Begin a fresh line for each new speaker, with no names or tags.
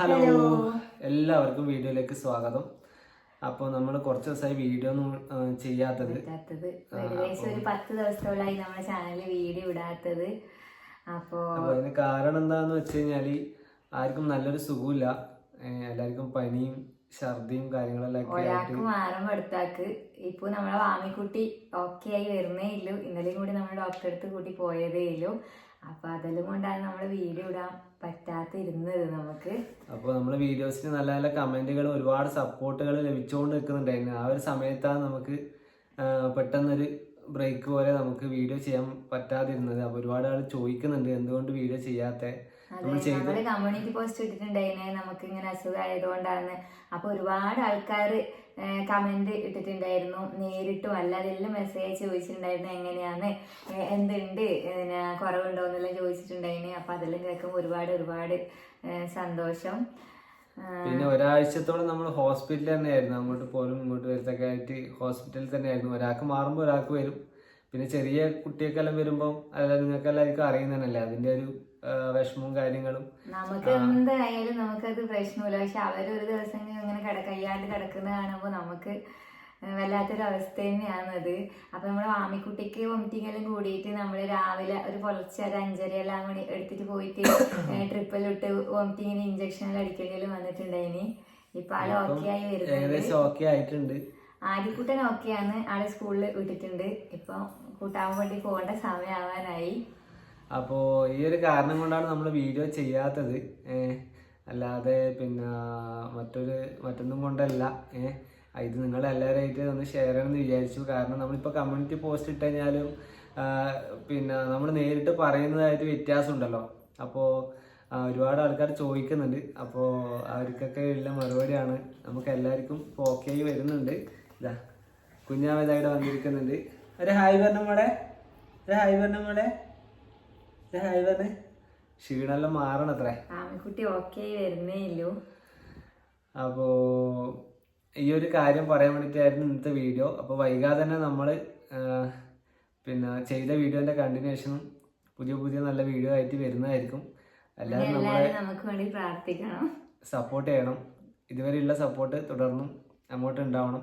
Hello. എല്ലാവർക്കും വീഡിയോയിലേക്ക് സ്വാഗതം. അപ്പോൾ നമ്മൾ കുറച്ച് ദിവസമായി വീഡിയോ ഒന്നും ചെയ്യാത്തത്.
ഏകദേശം ഒരു പത്ത് ദിവസത്തോളായി നമ്മുടെ ചാനലിൽ വീഡിയോ ഇടാത്തത് അപ്പോ
അപ്പോൾ അതിന് കാരണം എന്താന്ന് വെച്ച് കഴിഞ്ഞാൽ ആർക്കും നല്ലൊരു സുഖമില്ല. എല്ലാവർക്കും പനിയും ഛർദിയും കാര്യങ്ങളെല്ലാം
ഒരാൾക്ക് മാറും എടുത്താക്ക് ഇപ്പൊ നമ്മളെ വാമിക്കുട്ടി ഓക്കെ ആയി വരുന്നേ ഇല്ലു. ഇന്നലെയും കൂടി നമ്മൾ ഡോക്ടറെ അടുത്ത് കൂട്ടി പോയതേ ഇല്ലു. അപ്പൊ അതെല്ലാം കൊണ്ടാണ് നമ്മൾ വീഡിയോ ഇടാൻ പറ്റാത്തിരുന്നത് നമുക്ക്.
അപ്പൊ നമ്മൾ വീഡിയോസിന് നല്ല നല്ല കമന്റുകൾ ഒരുപാട് സപ്പോർട്ടുകൾ ലഭിച്ചുകൊണ്ട് നിൽക്കുന്നുണ്ടായിരുന്നു ആ ഒരു സമയത്താണ് നമുക്ക് പെട്ടെന്നൊരു ബ്രേക്ക് പോലെ നമുക്ക് വീഡിയോ ചെയ്യാൻ പറ്റാതിരുന്നത്. അപ്പോൾ ഒരുപാട് ആൾ ചോദിക്കുന്നുണ്ട് എന്തുകൊണ്ട് വീഡിയോ ചെയ്യാത്ത? നമ്മൾ
കമ്മ്യൂണിറ്റി പോസ്റ്റ് ഇട്ടിട്ടുണ്ടായിനെ നമുക്ക് ഇങ്ങനെ അസുഖമായതുകൊണ്ടാണ് അപ്പൊ ഒരുപാട് ആൾക്കാർ കമന്റ് ഇട്ടിട്ടുണ്ടായിരുന്നു. നേരിട്ടും അല്ലാതെ എല്ലാം മെസ്സേജ് ചോദിച്ചിട്ടുണ്ടായിരുന്നു എങ്ങനെയാന്ന് എന്തുണ്ട് പിന്നെ കുറവുണ്ടോ എന്നെല്ലാം ചോദിച്ചിട്ടുണ്ടായിന്. അപ്പൊ അതെല്ലാം കേൾക്കുമ്പോൾ ഒരുപാട് ഒരുപാട് സന്തോഷം.
പിന്നെ ഒരാഴ്ചത്തോളം നമ്മൾ ഹോസ്പിറ്റലിൽ തന്നെയായിരുന്നു. അങ്ങോട്ട് പോലും ഇങ്ങോട്ട് വരത്തൊക്കെ ആയിട്ട് ഹോസ്പിറ്റലിൽ തന്നെയായിരുന്നു. ഒരാൾക്ക് മാറുമ്പോൾ ഒരാൾക്ക് വരും. പിന്നെ ചെറിയ കുട്ടിയൊക്കെല്ലാം വരുമ്പോൾ അല്ല നിങ്ങൾക്ക് എല്ലാവർക്കും അറിയുന്നതല്ലേ? അതിന്റെ ഒരു വിഷമവും കാര്യങ്ങളും.
നമുക്ക് എന്തായാലും നമുക്കത് പ്രശ്നമില്ല. പക്ഷെ അവരൊരു ദിവസം ഇങ്ങനെ കിട കയ്യാണ്ട് കിടക്കുന്നത് കാണുമ്പോൾ നമുക്ക് വല്ലാത്തൊരു അവസ്ഥ തന്നെയാണത്. അപ്പൊ നമ്മുടെ മാമിക്കുട്ടിക്ക് വോമിറ്റിംഗ് എല്ലാം കൂടിയിട്ട് നമ്മൾ രാവിലെ ഒരു പുലർച്ചെ ഒരു അഞ്ചര എല്ലാം കൂടി എടുത്തിട്ട് പോയിട്ട് ട്രിപ്പിലിട്ട് വോമിറ്റിങ്ങിന് ഇഞ്ചക്ഷൻ എല്ലാം അടിക്കേണ്ടി വന്നിട്ടുണ്ടായിനി. ഇപ്പൊ ആൾ ഓക്കെ ആയി വരുന്നത്
ഏകദേശം ഓക്കെ ആയിട്ടുണ്ട്.
ആദ്യക്കുട്ടൻ ഓക്കെയാണ് ആളെ സ്കൂളിൽ വിട്ടിട്ടുണ്ട്. ഇപ്പൊ കൂട്ടാൻ പോകേണ്ട സമയമാവാനായി.
അപ്പോ ഈ ഒരു കാരണം കൊണ്ടാണ് നമ്മൾ വീഡിയോ ചെയ്യാത്തത്. അല്ലാതെ പിന്നെ മറ്റൊരു മറ്റൊന്നും കൊണ്ടല്ല. ഇത് നിങ്ങൾ എല്ലാവരുമായിട്ട് ഒന്ന് ഷെയർ ചെയ്യണമെന്ന് വിചാരിച്ചു. കാരണം നമ്മളിപ്പോൾ കമ്മ്യൂണിറ്റി പോസ്റ്റ് ഇട്ട് കഴിഞ്ഞാലും പിന്നെ നമ്മൾ നേരിട്ട് പറയുന്നതായിട്ട് വ്യത്യാസമുണ്ടല്ലോ. അപ്പോൾ ഒരുപാട് ആൾക്കാർ ചോദിക്കുന്നുണ്ട്. അപ്പോൾ അവർക്കൊക്കെ ഉള്ള മറുപടിയാണ്. നമുക്ക് എല്ലാവർക്കും ഓക്കെ വരുന്നുണ്ട്. ഇതാ കുഞ്ഞാമതായിട്ട് വന്നിരിക്കുന്നുണ്ട്. ഒരു ഹായ് പറഞ്ഞ മോളെ. ഒരു ഹായ് പറഞ്ഞ മോളെ. ഒരു ഹായ് പറഞ്ഞേ. ക്ഷീണമെല്ലാം മാറണത്രേ.
കുട്ടി ഓക്കെ വരുന്നേ ഇല്ലൂ.
അപ്പോ ഈ ഒരു കാര്യം പറയാൻ വേണ്ടിയിട്ടായിരുന്നു ഇന്നത്തെ വീഡിയോ അപ്പോൾ വൈകാതെ തന്നെ നമ്മൾ പിന്നെ ചെയ്ത വീഡിയോന്റെ കണ്ടിന്യൂഷനും പുതിയ പുതിയ നല്ല വീഡിയോ ആയിട്ട് വരുന്നതായിരിക്കും. അല്ലാതെ നമ്മളെ
നമുക്ക് വേണ്ടി പ്രാർത്ഥിക്കണം.
സപ്പോർട്ട് ചെയ്യണം. ഇതുവരെയുള്ള സപ്പോർട്ട് തുടർന്നും അങ്ങോട്ട് ഉണ്ടാവണം.